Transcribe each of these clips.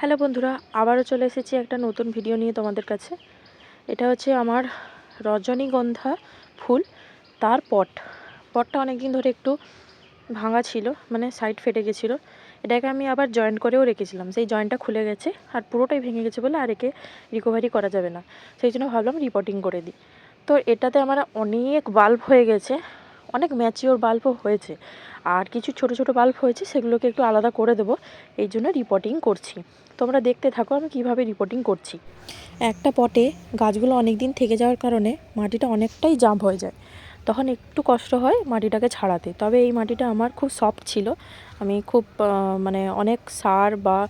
Hello বন্ধুরা, আবারও চলে এসেছি একটা নতুন ভিডিও নিয়ে তোমাদের কাছে। এটা হচ্ছে আমার রজনীগন্ধা ফুল, তার পট। পটটা অনেক দিন ধরে একটু ভাঙা ছিল মানে সাইড ফেটে গেছিল। এটাকে আমি আবার জয়েন্ট করেও রেখেছিলাম। সেই জয়েন্টটা খুলে গেছে আর পুরোটাই ভেঙে গেছে বলে আর একে রিকভারি করা যাবে না। সেই জন্য ভাবলাম রিপোর্টিং করে দিই। তো এটাতে আমার অনেক বাল্ব হয়ে গেছে, অনেক ম্যাচিওর বাল্বও হয়েছে। আর কিছু ছোট ছোট বাল্ব হয়েছে, সেগুলোকে একটু আলাদা করে দেবো। এই জন্য রিপোর্টিং করছি। তোমরা দেখতে থাকো আমি কীভাবে রিপোর্টিং করছি। একটা পটে গাছগুলো অনেক দিন থেকে যাওয়ার কারণে মাটিটা অনেকটাই জাম্প হয়ে যায়। তখন একটু কষ্ট হয় মাটিটাকে ছাড়াতে। তবে এই মাটিটা আমার খুব সফট ছিল। আমি খুব মানে অনেক সার বা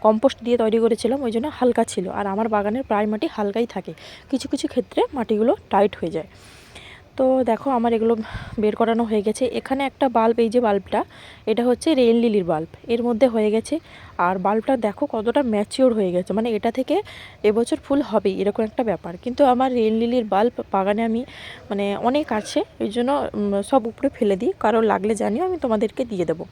কম্পোস্ট দিয়ে তৈরি করেছিলাম, ওই জন্য হালকা ছিল। আর আমার বাগানের প্রায় মাটি হালকাই থাকে। কিছু কিছু ক্ষেত্রে মাটিগুলো টাইট হয়ে যায়। তো দেখো আমার এগুলো বের করানো হয়ে গেছে। এখানে একটা বাল্ব, এই যে বাল্বটা, এটা হচ্ছে রেন লিলির বাল্ব। এর মধ্যে হয়ে গেছে। আর বাল্বটা দেখো কতটা ম্যাচিওর হয়ে গেছে। মানে এটা থেকে এবছর ফুল হবেই, এরকম একটা ব্যাপার। কিন্তু আমার রেন লিলির বাল্ব বাগানে আমি মানে অনেক আছে। এই জন্য সব উপরে ফেলে দিই। কারও লাগলে জানিও, আমি তোমাদেরকে দিয়ে দেবো।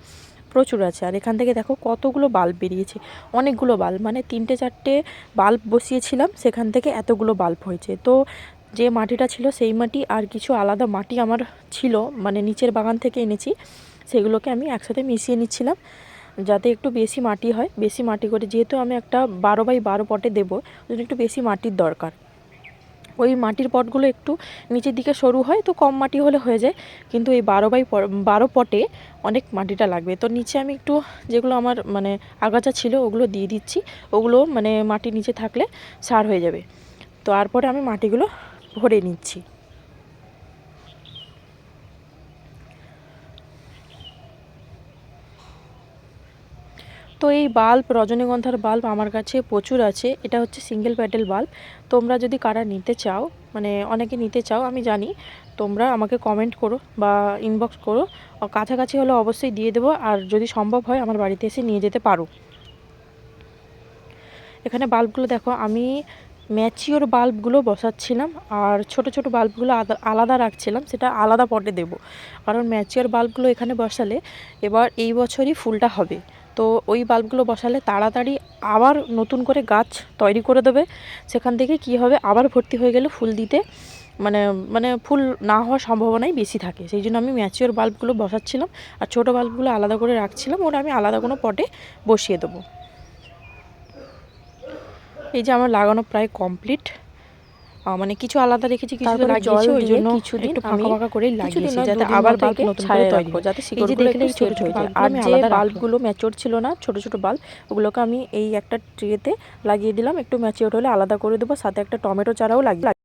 প্রচুর আছে। আর এখান থেকে দেখো কতগুলো বাল্ব বেরিয়েছে। অনেকগুলো বাল্ব। মানে তিনটে, চারটে বাল্ব বসিয়েছিলাম। সেখান থেকে এতগুলো বাল্ব হয়েছে। তো যে মাটিটা ছিল সেই মাটি আর কিছু আলাদা মাটি আমার ছিল মানে নিচের বাগান থেকে এনেছি। সেগুলোকে আমি একসাথে মিশিয়ে নিচ্ছিলাম, যাতে একটু বেশি মাটি হয়। বেশি মাটি করে যেহেতু আমি একটা বারো বাই বারো পটে দেবো, ওই একটু বেশি মাটির দরকার। ওই মাটির পটগুলো একটু নিচের দিকে সরু হয় তো কম মাটি হলে হয়ে যায়, কিন্তু এই বারো বাই বারো পটে অনেক মাটিটা লাগবে। তো নিচে আমি একটু যেগুলো আমার মানে আগাছা ছিল ওগুলো দিয়ে দিচ্ছি। ওগুলো মানে মাটি নিচে থাকলে সার হয়ে যাবে। তো তারপরে আমি মাটিগুলো ভরে নিচ্ছি। তো এই বাল্ব, রজনীগন্ধার বাল্ব আমার কাছে প্রচুর আছে। এটা হচ্ছে সিঙ্গেল প্যাটেল বাল্ব। তোমরা যদি কারা নিতে চাও মানে অনেকে নিতে চাও, আমি জানি। তোমরা আমাকে কমেন্ট করো বা ইনবক্স করো। কাছাকাছি হলে অবশ্যই দিয়ে দেবো। আর যদি সম্ভব হয়, আমার বাড়িতে এসে নিয়ে যেতে পারো। এখানে বাল্বগুলো দেখো, আমি ম্যাচিওর বাল্বগুলো বসাচ্ছিলাম আর ছোট ছোট বাল্বগুলো আলাদা রাখছিলাম, সেটা আলাদা পটে দেব। কারণ ম্যাচিওর বাল্বগুলো এখানে বসালে এবার এই বছরই ফুলটা হবে। তো ওই বাল্বগুলো বসালে তাড়াতাড়ি আবার নতুন করে গাছ তৈরি করে দেবে। সেখান থেকে কি হবে? আবার ভর্তি হয়ে গেলে ফুল দিতে মানে মানে ফুল না হওয়ার সম্ভাবনাই বেশি থাকে। সেই জন্য আমি ম্যাচিওর বাল্বগুলো বসাচ্ছিলাম আর ছোটো বাল্বগুলো আলাদা করে রাখছিলাম। ওটা আমি আলাদা কোনো পটে বসিয়ে দেবো। এই যে আমার লাগানো প্রায় কমপ্লিট। মানে কিছু আলাদা রেখেছি কিছু লাগিয়েছি ওই জন্য কিছু একটু ফাঁকা ফাঁকা করে লাগিয়েছি যাতে আবার বাল্ব নতুন করে তৈরি যাতে শিকড় একটু ছোট ছোট আর যে বাল্বগুলো ম্যাচিওর ছিল না ছোট ছোট বাল্ব ওগুলোকে আমি এই একটা ট্রেতে লাগিয়ে দিলাম একটু ম্যাচিওর হলে আলাদা করে দেবো সাথে একটা টমেটো চারাও লাগিয়ে